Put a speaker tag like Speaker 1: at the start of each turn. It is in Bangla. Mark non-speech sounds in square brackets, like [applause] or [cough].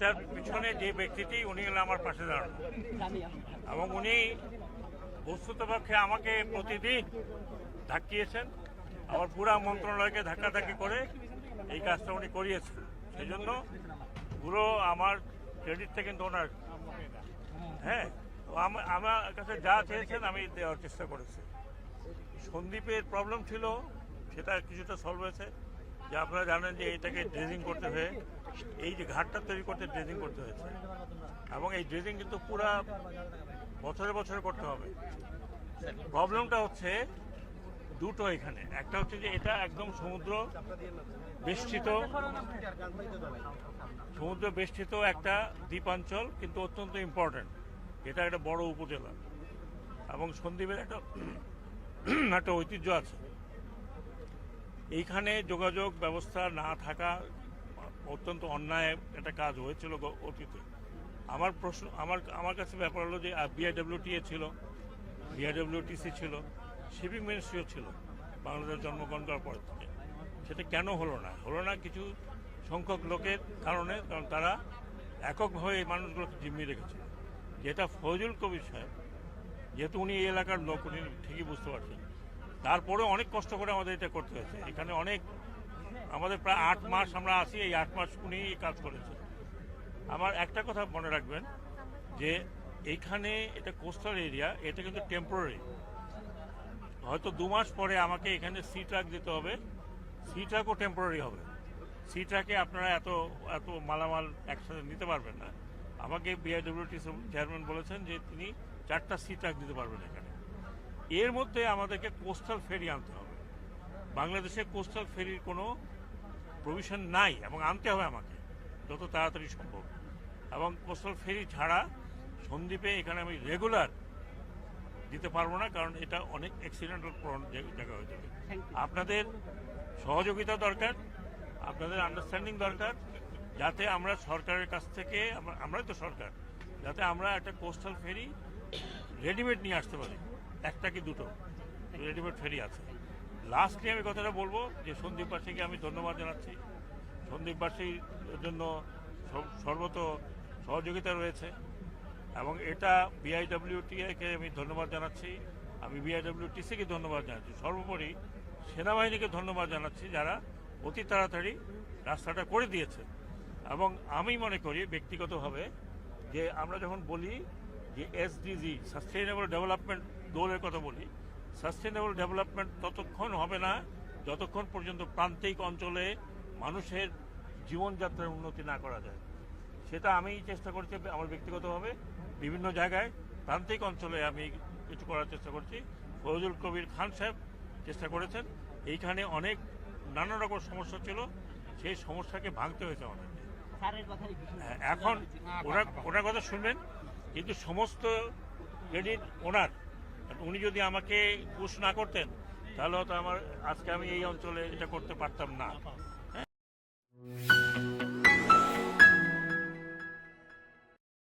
Speaker 1: এটার পিছনে যে ব্যক্তিটি, উনি হলো আমার পাশে দাঁড়ানো। এবং উনি বস্তুতপক্ষে আমাকে প্রতিদিন ধাক্কিয়েছেন। আবার পুরা মন্ত্রণালয়কে ধাক্কাধাক্কি করে এই কাজটা উনি করিয়েছেন। সেই জন্য পুরো আমার ক্রেডিটটা কিন্তু ওনার হ্যাঁ আমার কাছে যা চেয়েছেন আমি দেওয়ার চেষ্টা করেছি। সন্দীপের প্রবলেম ছিল, সেটা কিছুটা সলভ হয়েছে। যে আপনারা জানেন যে এটাকে ড্রেজিং করতে হয়ে এই যে ঘাটটা তৈরি করতে ড্রেজিং করতে হয়েছে। এবং এই ড্রেজিং কিন্তু পুরা বছরে বছরে করতে হবে। প্রবলেমটা হচ্ছে দুটো এখানে। একটা হচ্ছে যে এটা একদম সমুদ্র বেষ্টিত সমুদ্র বেষ্টিত একটা দ্বীপাঞ্চল, কিন্তু অত্যন্ত ইম্পর্ট্যান্ট এটা একটা বড় উপজেলা। এবং সন্দীপের একটা [clears throat] একটা ঐতিহ্য আছে। এইখানে যোগাযোগ ব্যবস্থা না থাকা অত্যন্ত অন্যায় একটা কাজ হয়েছিল অতীতে। আমার প্রশ্ন, আমার আমার কাছে ব্যাপার হলো যে বিআইডব্লিউটিএ ছিল বিআইডব্লিউটিসি ছিল শিপিং মিনিস্ট্রিও ছিল, বাংলাদেশ জন্মগ্রহণ করার পর থেকে। সেটা কেন হলো না? হলো না কিছু সংখ্যক লোকের কারণে, কারণ তারা এককভাবে এই মানুষগুলোকে জিম্মি রেখেছে। যেটা ফজল কবির সাহেব, যেহেতু উনি এই এলাকার লোক, উনি ঠিকই বুঝতে পারছেন। তারপরে অনেক কষ্ট করে আমাদের এটা করতে হয়েছে। এখানে অনেক আমাদের প্রায় আট মাস আমরা আছি, এই আট মাস উনি কাজ করেছেন। আমার একটা কথা মনে রাখবেন, যে এইখানে এটা কোস্টাল এরিয়া এটা কিন্তু টেম্পোরারি হয়তো দু মাস পরে আমাকে এখানে সি ট্রাক দিতে হবে সি ট্রাকও টেম্পোরারি হবে। সি ট্রাকে আপনারা এত এত মালামাল একসাথে নিতে পারবেন না। আমাকে বিআইডব্লিউটি চেয়ারম্যান বলেছেন যে তিনি চারটা সি ট্রাক দিতে পারবেন এখানে। এর মধ্যে আমাদেরকে কোস্টাল ফেরি আনতে হবে। বাংলাদেশে কোস্টাল ফেরির কোনো প্রভিশন নাই এবং আনতে হবে আমাকে যত তাড়াতাড়ি সম্ভব। এবং কোস্টাল ফেরি ছাড়া সন্দ্বীপে এখানে আমি রেগুলার দিতে পারব না কারণ এটা অনেক অ্যাক্সিডেন্টাল জায়গা জায়গা হয়ে যাবে। আপনাদের সহযোগিতা দরকার আপনাদের আন্ডারস্ট্যান্ডিং দরকার যাতে আমরা সরকারের কাছ থেকে আমরাই তো সরকার যাতে আমরা একটা কোস্টাল ফেরি রেডিমেড নিয়ে আসতে পারি। একটা কি দুটো? রেডিমেড ফেরি আছে। লাস্টলি আমি কথাটা বলব যে সন্দীপবাসীকে আমি ধন্যবাদ জানাচ্ছি। সন্দীপবাসীর জন্য সর্বত সহযোগিতা রয়েছে এবং এটা বিআইডব্লিউটিকে আমি ধন্যবাদ জানাচ্ছি। আমি বিআইডব্লিউটিসিকে ধন্যবাদ জানাচ্ছি। সর্বোপরি সেনাবাহিনীকে ধন্যবাদ জানাচ্ছি যারা অতি তাড়াতাড়ি রাস্তাটা করে দিয়েছে। এবং আমি মনে করি ব্যক্তিগতভাবে যে আমরা যখন বলি যে এসডিজি সাস্টেইনেবল ডেভেলপমেন্ট গোলের কথা বলি সাস্টেইনেবল ডেভেলপমেন্ট ততক্ষণ হবে না যতক্ষণ পর্যন্ত প্রান্তিক অঞ্চলে মানুষের জীবনযাত্রার উন্নতি না করা যায়। সেটা আমি চেষ্টা করছি আমার ব্যক্তিগতভাবে বিভিন্ন জায়গায় প্রান্তিক অঞ্চলে আমি কিছু করার চেষ্টা করছি। ফজল কবির খান সাহেব চেষ্টা করেছেন। এইখানে অনেক নানা রকম সমস্যা ছিল সেই সমস্যাকে ভাঙতে হয়েছে আমাদের। হ্যাঁ, এখন ওনার ওনার কথা শুনবেন কিন্তু সমস্ত ক্রেডিট ওনার উনি যদি আমাকে পুশ না করতেন, তাহলে হয়তো আমার, আজকে আমি এই অঞ্চলে এটা করতে পারতাম না।